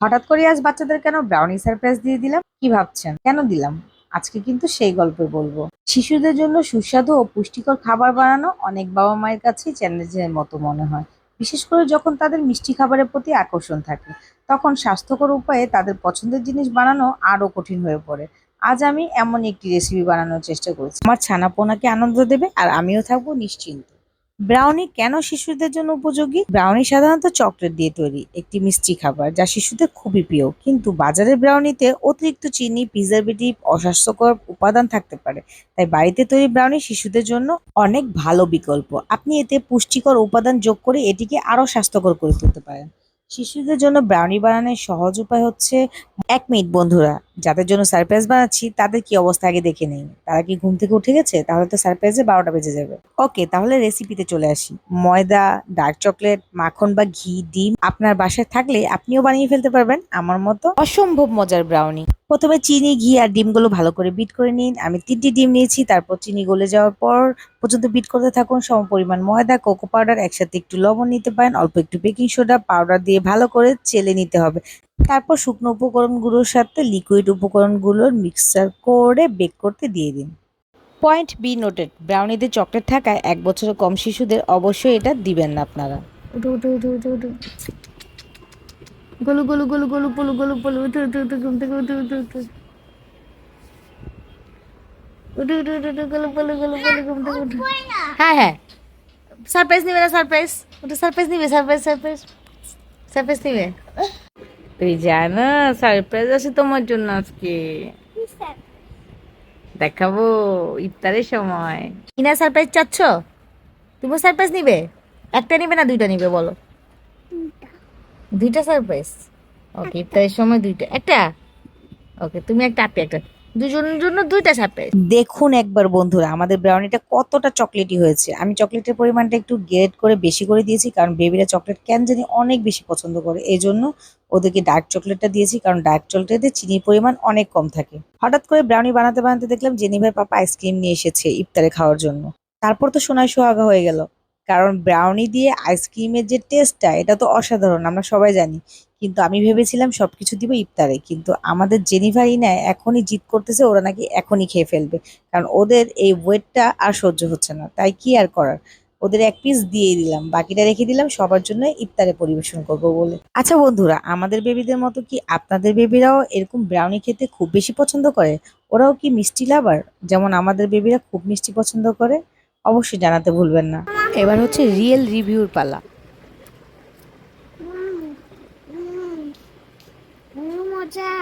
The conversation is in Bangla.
হঠাৎ করে আজ বাচ্চাদের কেন ব্রাউনি সারপ্রাইজ দিয়ে দিলাম? কি ভাবছেন? কেন দিলাম? আজকে কিন্তু সেই গল্পে বলব। শিশুদের জন্য সুস্বাদু ও পুষ্টিকর খাবার বানানো অনেক বাবা মায়ের কাছেই চ্যালেঞ্জের মতো মনে হয়। বিশেষ করে যখন তাদের মিষ্টি খাবারের প্রতি আকর্ষণ থাকে, তখন স্বাস্থ্যকর উপায়ে তাদের পছন্দের জিনিস বানানো আরও কঠিন হয়ে পড়ে। আজ আমি এমন একটি রেসিপি বানানোর চেষ্টা করছি। আমার ছানাপোনাকে আনন্দ দেবে আর আমিও থাকব নিশ্চিন্ত। ব্রাউনি কেন শিশুদের জন্য উপযোগী? ব্রাউনি সাধারণত চকলেট দিয়ে তৈরি, একটি মিষ্টি খাবার যা শিশুদের খুবই প্রিয়। কিন্তু বাজারের ব্রাউনিতে অতিরিক্ত চিনি প্রিজারভেটিভ অস্বাস্থ্যকর উপাদান থাকতে পারে। তাই বাড়িতে তৈরি ব্রাউনি শিশুদের জন্য অনেক ভালো বিকল্প। আপনি এতে পুষ্টিকর উপাদান যোগ করে এটিকে আরও স্বাস্থ্যকর করে তুলতে পারেন। শিশুদের জন্য ব্রাউনি বানানোর সহজ উপায় হচ্ছে, এক মিনিট বন্ধুরা যাদের জন্য সারপ্রাইজ বানাচ্ছি, তাদের কি অবস্থা আগে দেখে নেই। তারা কি ঘুম থেকে উঠে গেছে? তাহলে তো সারপ্রাইজে বারোটা বেজে যাবে। ওকে তাহলে রেসিপিতে চলে আসি। ময়দা ডার্ক চকলেট মাখন বা ঘি, ডিম আপনার বাসায় থাকলে আপনিও বানিয়ে ফেলতে পারবেন। আমার মতো অসম্ভব মজার ব্রাউনি প্রথমে চিনি, ঘি আর ডিমগুলো ভালো করে বিট করে নিন। আমি তিনটি ডিম নিয়েছি, তারপর চিনি গলে যাওয়ার পর পর্যন্ত বিট করতে থাকুন। সম পরিমাণ ময়দা কোকো পাউডার একসাথে একটু লবণ নিতে পারেন। অল্প একটু বেকিং সোডা পাউডার দিয়ে ভালো করে চেলে নিতে হবে। তারপর শুকনো উপকরণগুলোর সাথে লিকুইড উপকরণগুলোর মিক্সার করে বেক করতে দিয়ে দিন পয়েন্ট বি নোটেড ব্রাউনিতে চকলেট থাকায় এক বছরের কম শিশুদের অবশ্যই এটা দিবেন না আপনারা গলু গলু গলু গলু পলু গলু পলু উঠো উঠো উঠো ঘুম থেকে উঠো উঠো উঠো উঠো উঠো উঠো উঠো গলু পলু গলু পলু ঘুম থেকে উঠো হ্যাঁ হ্যাঁ সারপ্রাইজ নিবে না সারপ্রাইজ ওটা সারপ্রাইজ নিবে সারপ্রাইজ সারপ্রাইজ সারপ্রাইজ নিবে তুই জানো সারপ্রাইজ আছে তোমার জন্য আজকে। দেখাবো ইফতারের সময়। কিনা সারপ্রাইজ চাচ্ছ? তুমি সারপ্রাইজ নিবে? একটা নিবে না দুইটা নিবে বলো? দুইটা। সারপ্রাইজ ওকে ইফতারের সময় দুইটা। একটা? ওকে তুমি একটা আপনি একটা। দুজনের জন্য দুইটা সারপ্রাইজ দেখুন একবার বন্ধুরা, আমাদের ব্রাউনিটা কতটা চকলেটি হয়েছে। আমি চকলেটের পরিমাণটা একটু গ্রেড করে বেশি করে দিয়েছি, কারণ বেবিরা চকলেট কেন জানি অনেক বেশি পছন্দ করে। এই জন্য ওদেরকে ডার্ক চকলেটটা দিয়েছি, কারণ ডার্ক চকলেটে চিনির পরিমাণ অনেক কম থাকে। হঠাৎ করে ব্রাউনি বানাতে বানাতে দেখলাম জেনিভার পাপা আইসক্রিম নিয়ে এসেছে ইফতারে খাওয়ার জন্য। তারপর তো সোনায় সোহাগা হয়ে গেল। কারণ ব্রাউনি দিয়ে আইসক্রিমের যে টেস্টটা এটা তো অসাধারণ, আমরা সবাই জানি। কিন্তু আমি ভেবেছিলাম সব কিছু দিব ইফতারে, কিন্তু আমাদের জেনিভার ইনায় এখনই জিদ করতেছে, ওরা নাকি এখনই খেয়ে ফেলবে। কারণ ওদের এই ওয়েটটা আর সহ্য হচ্ছে না, তাই কি আর করার? ওদের এক পিস দিয়ে দিলাম, বাকিটা রেখে দিলাম, সবার জন্য ইফতারে পরিবেশন করব বলে। আচ্ছা বন্ধুরা, আমাদের বেবিদের মতো কি আপনাদের বেবিরাও এরকম ব্রাউনি খেতে খুব বেশি পছন্দ করে? ওরাও কি মিষ্টি লাভার যেমন আমাদের বেবিরা খুব মিষ্টি পছন্দ করে, অবশ্যই জানাতে ভুলবেন না। এবার হচ্ছে রিয়েল রিভিউর পালা। মজা।